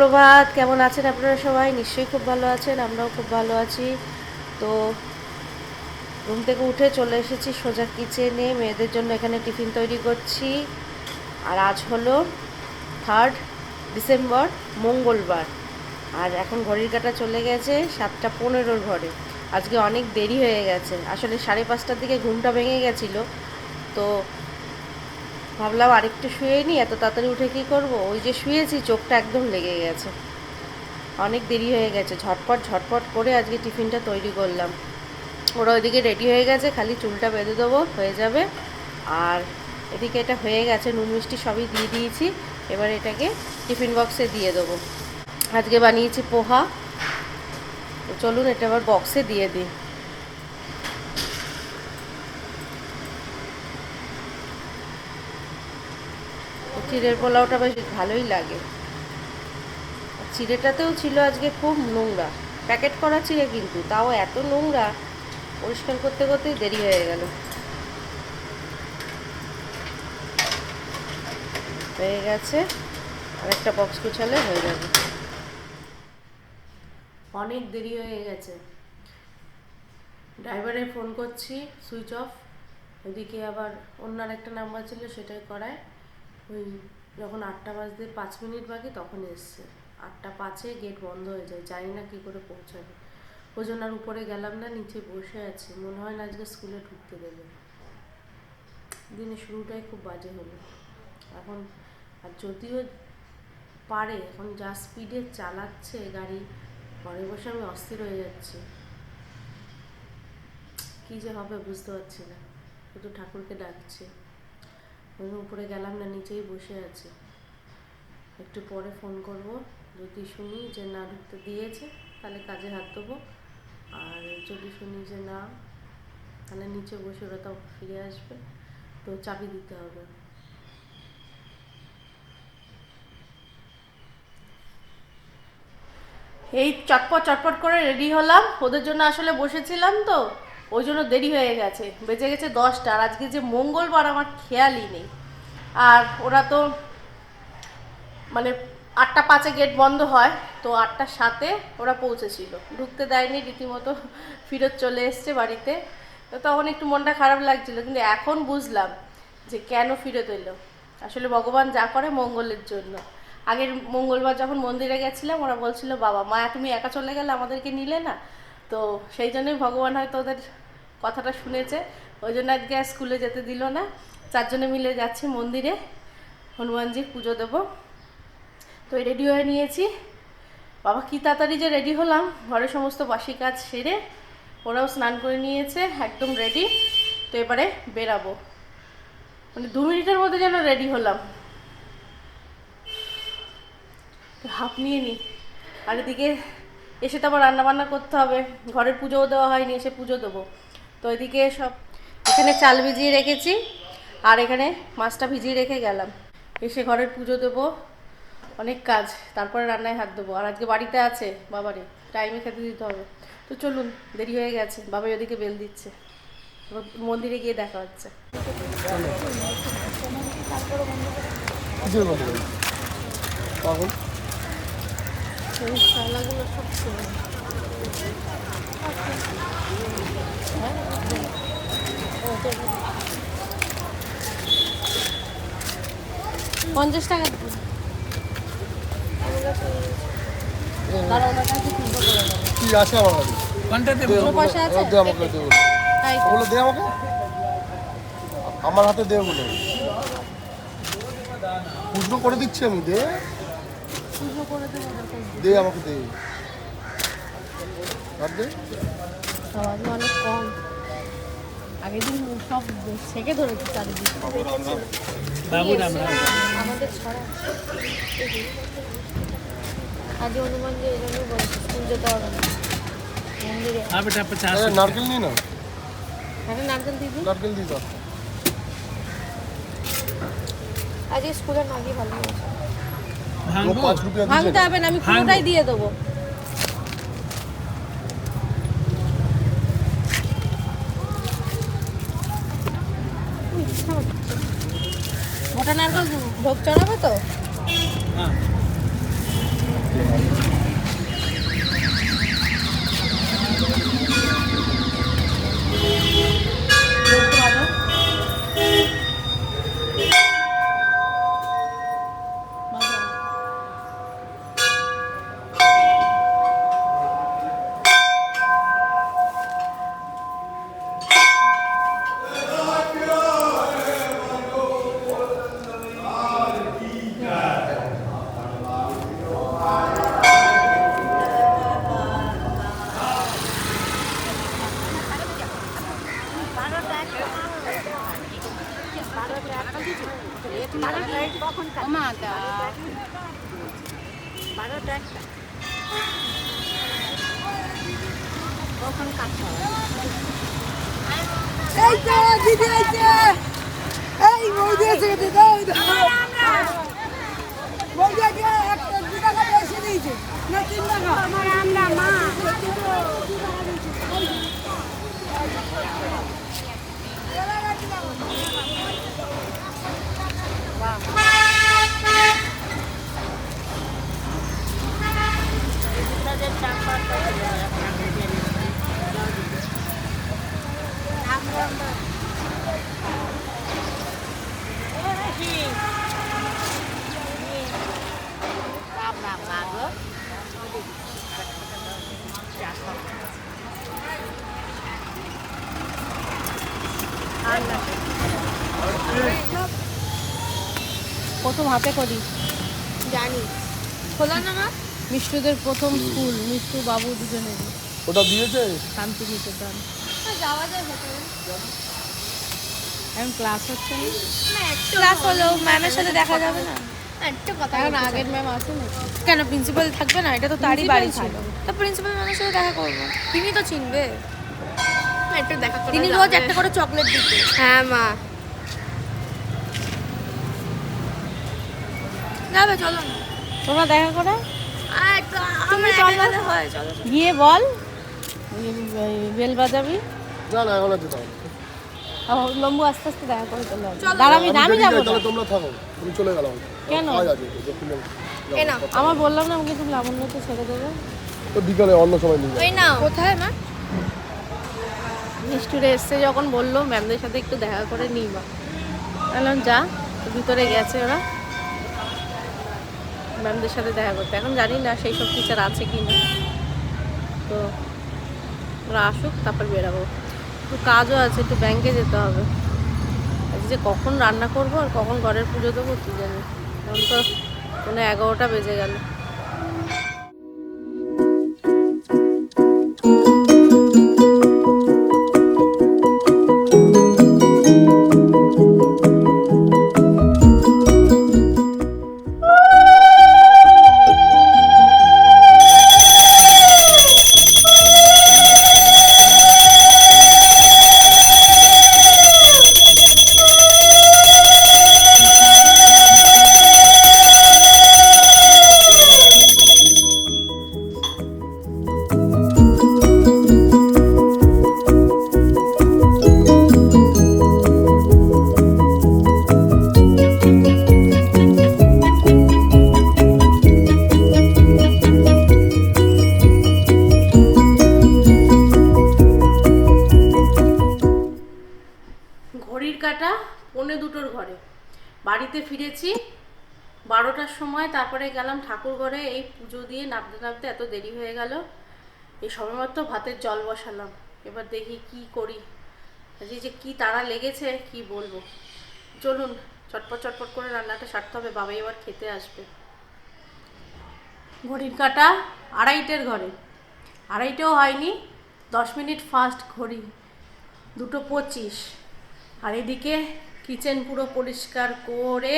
সুপ্রভাত, কেমন আছেন আপনারা সবাই? নিশ্চয়ই খুব ভালো আছেন, আমরাও খুব ভালো আছি। তো রুম থেকে উঠে চলে এসেছি সোজা কিচেনে, মেয়েদের জন্য এখানে টিফিন তৈরি করছি। আর আজ হলো থার্ড ডিসেম্বর মঙ্গলবার। আর এখন ঘড়ির কাটা চলে গেছে সাতটা পনেরোর ঘরে। আজকে অনেক দেরি হয়ে গেছে। আসলে সাড়ে পাঁচটার দিকে ঘুমটা ভেঙে গেছিল। তো ভাবলাম আরেকটু শুয়ে নি, এত তাড়াতাড়ি উঠে কি করব? ওই যে শুয়েছি, চোখটা একদম লেগে গেছে। অনেক দেরি হয়ে গেছে, ঝটপট ঝটপট করে আজকে টিফিনটা তৈরি করলাম। ওরা ওইদিকে রেডি হয়ে গেছে, খালি চুলটা বেঁধে দেবো, হয়ে যাবে। আর এদিকে এটা হয়ে গেছে, নুন মিষ্টি সবই দিয়ে দিয়েছি। এবার এটাকে টিফিন বক্সে দিয়ে দেবো। আজকে বানিয়েছি পোহা। চলুন এটা আবার বক্সে দিয়ে দিই। চিড়ের পোলাওটা বেশ ভালোই লাগে। চিড়েটাতেও ছিল আজকে খুব নোংরা। প্যাকেট করা চিড়ে কিন্তু, তাও এত নোংরা, পরিষ্কার করতে করতেই দেরি হয়ে গেল। হয়ে গেছে, আরেকটা বক্স গুছালে হয়ে যাবে। অনেক দেরি হয়ে গেছে। ড্রাইভারে ফোন করছি সুইচ অফ ওদিকে আবার অন্য একটা নাম্বার ছিল সেটাই করায়। ওই যখন আটটা বাজতে পাঁচ মিনিট বাকি তখন এসছে। আটটা পাঁচে গেট বন্ধ হয়ে যায়, জানি না কী করে পৌঁছাবে। ওই জন্য আর উপরে গেলাম না, নিচে বসে আছি। মনে হয় না আজকে স্কুলে ঢুকতে দেবে। দিনের শুরুটাই খুব বাজে হলো। এখন আর যদিও পারে, এখন যা স্পিডে চালাচ্ছে গাড়ি, ঘরে বসে আমি অস্থির হয়ে যাচ্ছি। কী যে হবে বুঝতে পারছি না। শুধু ঠাকুরকে ডাকছি। জন্য উপরে গেলাম না, নিচেই বসে আছি। একটু পরে ফোন করব। যদি শুনি যে না ঢুকতে দিয়েছে, তাহলে কাজে হাত দেবো। আর যদি শুনি যে না, তাহলে নিচে বসে ওরা তো ফিরে আসবে। তো চাবি দিতে হবে। এই চটপট চটপট করে রেডি হলাম। ওদের জন্য আসলে বসেছিলাম তো। ওই জন্য দেরি হয়ে গেছে। বেজে গেছে দশটা আর আজকে যে মঙ্গলবার আমার খেয়ালই নেই। আর ওরা তো মানে আটটা পাঁচে গেট বন্ধ হয়, তো আটটার সাথে ওরা পৌঁছেছিল। ঢুকতে দেয়নি, রীতিমতো ফিরত চলে এসছে বাড়িতে। তো তখন একটু মনটা খারাপ লাগছিল, কিন্তু এখন বুঝলাম যে কেন ফিরত এলো। আসলে ভগবান যা করে মঙ্গলের জন্য। আগের মঙ্গলবার যখন মন্দিরে গেছিলাম, ওরা বলছিল, বাবা মা তুমি একা চলে গেলে আমাদেরকে নিলে না? তো সেই জন্যই ভগবান হয়তো ওদের কথাটা শুনেছে। ওই জন্য আজকে আর স্কুলে যেতে দিল না। চারজনে মিলে যাচ্ছি মন্দিরে। হনুমানজির পুজো দেবো। তো রেডি হয়ে নিয়েছি। বাবা, কী তাড়াতাড়ি যে রেডি হলাম। ঘরের সমস্ত বাসি কাজ সেরে ওরাও স্নান করে নিয়েছে, একদম রেডি তো এবারে বেরাবো। মানে দু মিনিটের মধ্যে যেন রেডি হলাম। হাফ নিয়ে নিই আর এদিকে এসে তো আবার রান্নাবান্না করতে হবে। ঘরের পুজোও দেওয়া হয়নি, এসে পুজো দেবো। তো এদিকে সব এখানে চাল ভিজিয়ে রেখেছি আর এখানে মাছটা ভিজিয়ে রেখে গেলাম। এসে ঘরের পুজো দেবো অনেক কাজ তারপরে রান্নায় হাত দেবো। আর আজকে বাড়িতে আছে বাবারে টাইমে খেতে দিতে হবে। তো চলুন দেরি হয়ে গেছে বাবাই ওদিকে বেল দিচ্ছে। মন্দিরে গিয়ে দেখা হচ্ছে। সব পঞ্চাশ টাকা। কি আছে আমার কাছে? দে, দেবো? পয়সা আছে? দে আমাকে দে ওগুলো। দে আমাকে। আমার হাতে দে ওগুলো। পুজো করে দিচ্ছি আমি দে। দেবো। দে আমাকে দে। আর দে। সবার অনেক কম। আগের দিন সব ছেঁকে ধরেছে চারিদিক। আমাদের ছড়া। আজ হনুমান যে এই জন্য বলেছে স্কুল যেতে আজকে স্কুলের নাকি ভালো হবে না আমি পুরোটাই দিয়ে দেবো। ভোগ চড়াবো তো? এই তো দিদি আইছে এই বৌদি আছে দিদা ওই বৌদি আগে একটা দু টাকা পয়সা দিয়েছে না তিন টাকা আমার আমরা মা প্রথম হাতে করি। জানি। খোলা না মা? মিষ্টুদের প্রথম স্কুল মিষ্টু বাবু দুজনেরই। ওটা দিয়েছে? শান্তিনিকেতন যাওয়া যায় এখন ক্লাস হচ্ছে ক্লাস হলো ম্যামের সাথে দেখা যাবে না। একটা কথা এখন আগের ম্যাম আছে কেন প্রিন্সিপাল থাকবে না? এটা তো তারই বাড়ি ছিল। ছিল। তা প্রিন্সিপাল ম্যামের সাথে দেখা করব। তিনি তো চিনবে। একটু দেখা তিনি রোজ একটা করে চকলেট দিতে। হ্যাঁ মা। যাবে চলো না। তোমরা দেখা করে। তুমি চলো। গিয়ে বল। বেল বাজাবি। না না এখন যেতে হবে লম্বু আস্তে আস্তে দেখা করে চলে আসবে। দাঁড়াবি আমি যাব তাহলে তোমরা থাকো। তুমি চলে গেলাম। কেন? আমার বললাম না আমাকে তুমি লাবণ্য তো ছেড়ে দেবে। তো বিকালে অন্য সময় নিয়ে ওই কোথায় মা? মিষ্টুরে এসছে যখন বলল ম্যামদের সাথে একটু দেখা করে নিই বা বললাম যা ভিতরে গেছে ওরা। ম্যামদের সাথে দেখা করতে। এখন জানি না সেই সব টিচার আছে কি না তো ওরা আসুক, তারপর বেরাবো। একটু কাজও আছে, একটু ব্যাংকে যেতে হবে। যে কখন রান্না করব আর কখন ঘরের পুজো দেবো, কী জানি। এখন তো মানে এগারোটা বেজে গেল। ঘড়ির কাটা পৌনে দুটোর ঘরে। বাড়িতে ফিরেছি বারোটার সময়, তারপরে গেলাম ঠাকুর ঘরে। এই পুজো দিয়ে নামতে নামতে এত দেরি হয়ে গেল। এই সময়মাত্র ভাতের জল বসালাম। এবার দেখি কি করি। আজকে যে কি তারা লেগেছে, কি বলব? চলুন, চটপট চটপট করে রান্নাটা সারতে হবে। বাবা এবার খেতে আসবে। ঘড়ির কাটা আড়াইটের ঘরে। আড়াইটেও হয়নি, দশ মিনিট ফাস্ট ঘড়ি। দুটো পঁচিশ। আর এদিকে কিচেন পুরো পরিষ্কার করে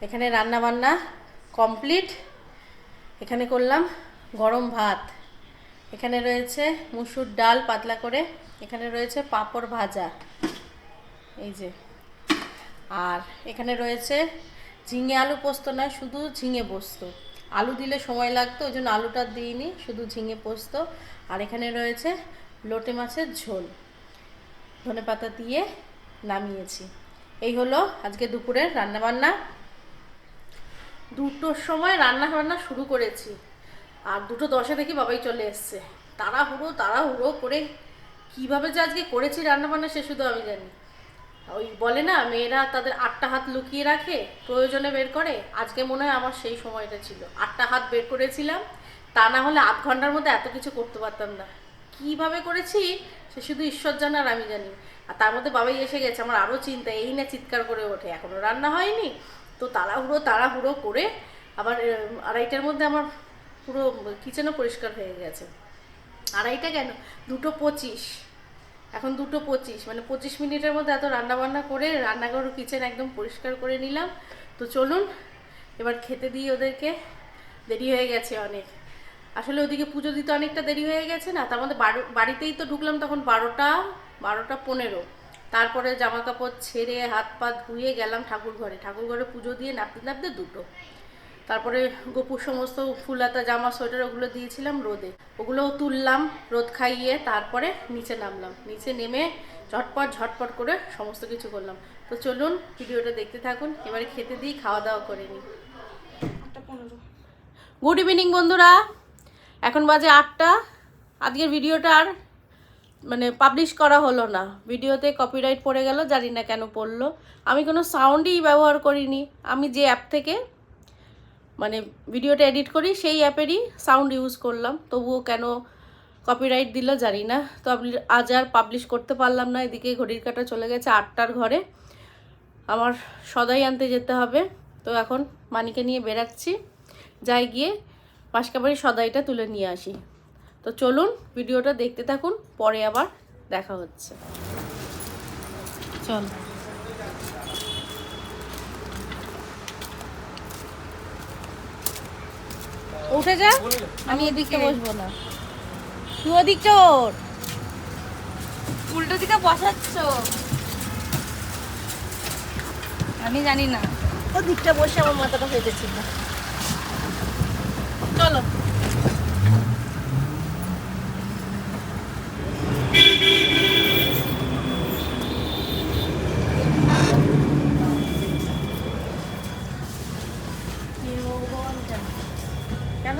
এখানে রান্না বান্না কমপ্লিট এখানে করলাম গরম ভাত। এখানে রয়েছে মুসুর ডাল পাতলা করে। এখানে রয়েছে পাঁপড় ভাজা। এই যে। আর এখানে রয়েছে ঝিঙে আলু পোস্ত নয়, শুধু ঝিঙে পোস্ত। আলু দিলে সময় লাগতো, ওই জন্য আলুটা দিইনি, শুধু ঝিঙে পোস্ত। আর এখানে রয়েছে লোটে মাছের ঝোল। ধনে পাতা দিয়ে নামিয়েছি। এই হলো আজকে দুপুরের রান্নাবান্না। দুটোর সময় রান্না বান্না শুরু করেছি। আর দুটো দশে দেখি বাবাই চলে এসছে। তাড়াহুড়ো তাড়াহুড়ো করে কীভাবে যে আজকে করেছি রান্না বান্না সে শুধু আমি জানি। ওই বলে না, মেয়েরা তাদের আটটা হাত লুকিয়ে রাখে, প্রয়োজনে বের করে। আজকে মনে হয় আমার সেই সময়টা ছিল। আটটা হাত বের করেছিলাম। তা না হলে আধ ঘণ্টার মধ্যে এত কিছু করতে পারতাম না। কীভাবে করেছি, সে শুধু ঈশ্বর জানে আর আমি জানি। আর তার মধ্যে বাবাই এসে গেছে, আমার আরও চিন্তা, এই না চিৎকার করে ওঠে, এখনও রান্না হয়নি। তো তাড়াহুড়ো তাড়াহুড়ো করে আবার আড়াইটার মধ্যে আমার পুরো কিচেনও পরিষ্কার হয়ে গেছে। আড়াইটা কেন? দুটো পঁচিশ। এখন দুটো পঁচিশ মানে পঁচিশ মিনিটের মধ্যে এত রান্না বান্না করে রান্নাঘর কিচেন একদম পরিষ্কার করে নিলাম। তো চলুন, এবার খেতে দিই ওদেরকে। দেরি হয়ে গেছে অনেক। আসলে ওদিকে পুজো দিতে অনেকটা দেরি হয়ে গেছে না তার মধ্যে বাড়িতেই তো ঢুকলাম তখন বারোটা বারোটা পনেরো। তারপরে জামা কাপড় ছেড়ে হাত পা ধুয়ে গেলাম ঠাকুর ঘরে। ঠাকুর ঘরে পুজো দিয়ে নাপতে নাপতে দুটো। তারপরে গোপুর সমস্ত ফুলাতা জামা সোয়েটার ওগুলো দিয়েছিলাম রোদে। ওগুলোও তুললাম রোদ খাইয়ে তারপরে নিচে নামলাম। নিচে নেমে ঝটপট ঝটপট করে সমস্ত কিছু করলাম। তো চলুন ভিডিওটা দেখতে থাকুন এবারে খেতে দিই খাওয়া দাওয়া করে নিই। গুড ইভিনিং বন্ধুরা। এখন বাজে আটটা। আজকের ভিডিওটা আর মানে পাবলিশ করা হলো না। ভিডিওতে কপিরাইট পড়ে গেল, জানি না কেন পড়ল। আমি কোনো সাউন্ডই ব্যবহার করিনি। আমি যে অ্যাপ থেকে মানে ভিডিওটা এডিট করি, সেই অ্যাপেরই সাউন্ড ইউজ করলাম। তবুও কেন কপিরাইট দিল জানি না। তো আজ আর পাবলিশ করতে পারলাম না। এদিকে ঘড়ির কাটা চলে গেছে আটটার ঘরে। আমার সদাই আনতে যেতে হবে। তো এখন মানিকে নিয়ে বেরাচ্ছি যাই গিয়ে পাশকাবাড়ি সদাইটা তুলে নিয়ে আসি। তো চলুন ভিডিওটা দেখতে থাকুন, পরে আবার দেখা হচ্ছে। চল। উঠে যা, আমি এদিকে বসবো না। তুই ওদিকটা ওর উল্টো দিকে বসাচ্ছ। আমি জানি না। ওদিকটা বসে আমার মাথাটা ফেটেছিল চলো। কেন?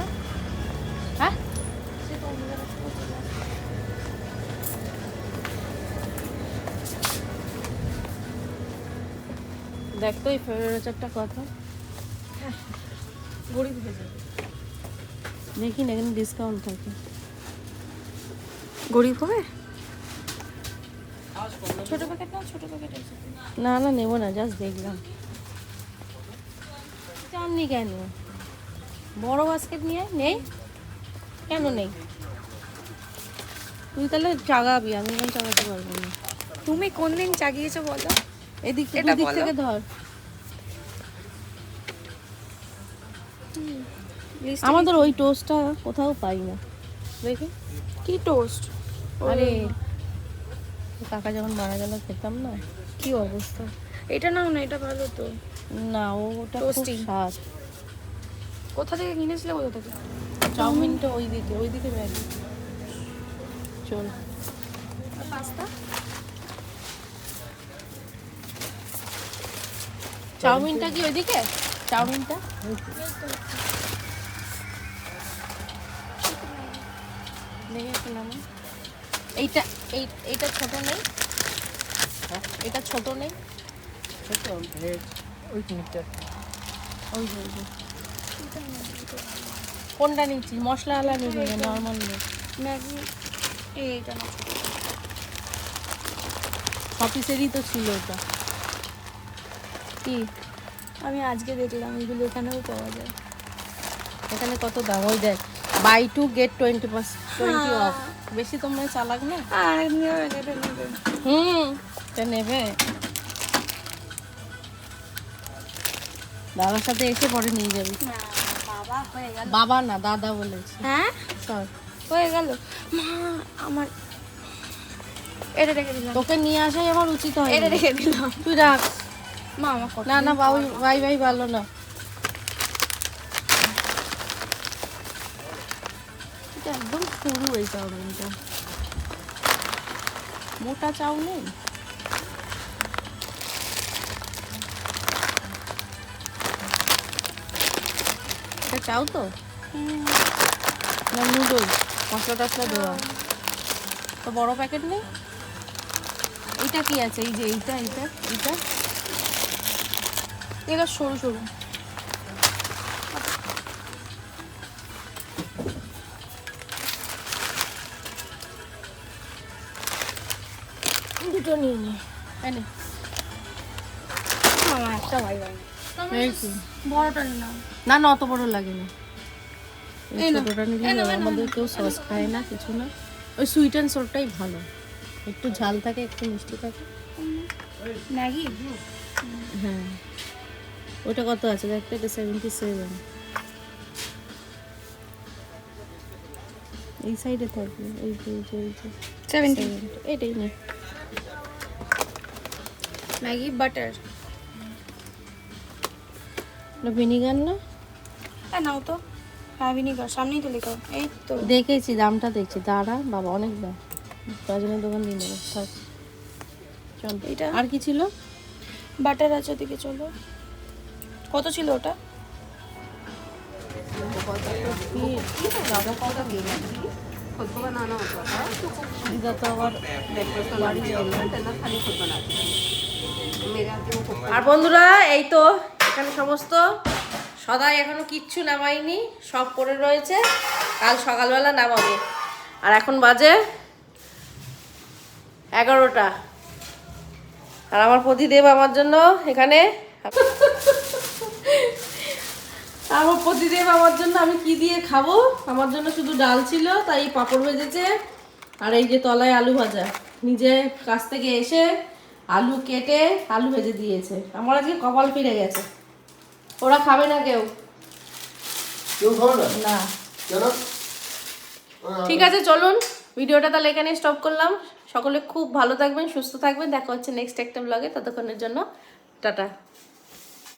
হ্যাঁ? দেখ তো এই ফেরোচারটা কথা। গরিব হয়ে যাবে। দেখি না এখানে ডিসকাউন্ট থাকে। গরিব হবে? ছোট প্যাকেট না। ছোট প্যাকেট না না নেব না জাস্ট দেখলাম। জাননি কেন? বড় বাস্কেট নিয়ে নেই? কেন নেই? তুই তাহলে চাগাবি আমি চাগাতে পারব না। তুমি কোন দিন চাগিয়েছো বলো? এদিক এটা দিক থেকে ধর। আমাদের ওই টোস্টটা কোথাও পাই না। দেখি। কি টোস্ট? আরে। কাকা যখন মারা গেল খেতাম না। কি অবস্থা? এটা নাও না এটা ভালো তো। না ওটা খুব স্বাদ। কোথা থেকে কিনেছিলে কোথা থেকে? চাউমিনটা ওই দিকে ওই দিকে ম্যাগি চল। পাস্তা? চাউমিনটা কি ওইদিকে? চাউমিনটা? দেখে একটু নামো এইটা এই এইটা ছোট নেই। এটা ছোট নেই। ছোট ওই তিনটা। ওই যে, ওই যে। কোনটা নিচ্ছি মশলাওয়ালা নেবে নর্মাল ম্যাগি এইটা না। অফিসেরই তো ছিল ওটা কি? আমি আজকে দেখলাম এগুলো এখানেও পাওয়া যায়। এখানে কত দাম? ওই দেখ buy two get twenty percent twenty off বেশি তোমরা চালাক না? এটা নেবে হুম এটা নেবে। দাদার সাথে এসে পরে নিয়ে যাবি। বাবা হয়ে না দাদা বলেছে। হ্যাঁ? হয়ে গেল। মা আমার এটা রেখে দিলাম। তোকে নিয়ে আসাই আমার উচিত হয় এটা রেখে দিলাম। তুই রাখ। মা আমার না না বাবু ভাই ভাই ভালো না। সরু এই চাউমিনটা মোটা চাউমিন এটা চাও তো? না নুডলস মশলা টসলা দেওয়া। তো বড় প্যাকেট নেই? এইটা কি আছে? এই যে এইটা এইটা এইটা। এগুলো সরু সরু। দুটো নিয়ে নি এনে আমার একটা ভাই ভাই বড়টা নিয়ে না না অত বড় লাগে না ছোটটা নিলে আমাদের কেউ সস খায় না কিছু না. ওই সুইট অ্যান্ড সোরটাই ভালো। একটু ঝাল থাকে একটু মিষ্টি থাকে। ম্যাগি? হ্যাঁ। ওটা কত আছে? দেখ এটা সেভেন্টি সেভেন এই সাইডে থাকবে এই যে এই যে সেভেন্টি এটাই নে। ম্যাগি বাটার ভিনিগার না হ্যাঁ নাও তো হ্যাঁ ভিনিগার সামনেই তো লেখা এই তো দেখেছি দামটা দেখছি দাঁড়া বাবা অনেক দাম প্রয়োজনের দোকান দিয়ে নেব থাক চল এটা? আর কি ছিল বাটার আছে ওদিকে চলো কত ছিল ওটা দিদা তো আবার বাড়ি আর বন্ধুরা, এই তো এখানে সমস্ত। সদাই এখনও কিচ্ছু নামাইনি সব পড়ে রয়েছে। কাল সকালবেলা নামাবো। আর এখন বাজে এগারোটা। আর আমার প্রতিদেব আমার জন্য এখানে। আমার প্রতিদেব আমার জন্য আমি কি দিয়ে খাব? আমার জন্য শুধু ডাল ছিল, তাই পাঁপড় ভেজেছে। আর এই যে তলায় আলু ভাজা। নিজে কাছ থেকে এসে আলু কেটে আলু ভেজে দিয়েছে। আমার আজকে কপাল ফিরে গেছে। ওরা খাবে না কেউ। কেউ খাবে না? না। কেন? ঠিক আছে চলুন। ভিডিওটা তাহলে এখানে স্টপ করলাম। সকলে খুব ভালো থাকবেন সুস্থ থাকবেন। দেখা হচ্ছে নেক্সট একটা ব্লগে ততক্ষণের জন্য টাটা।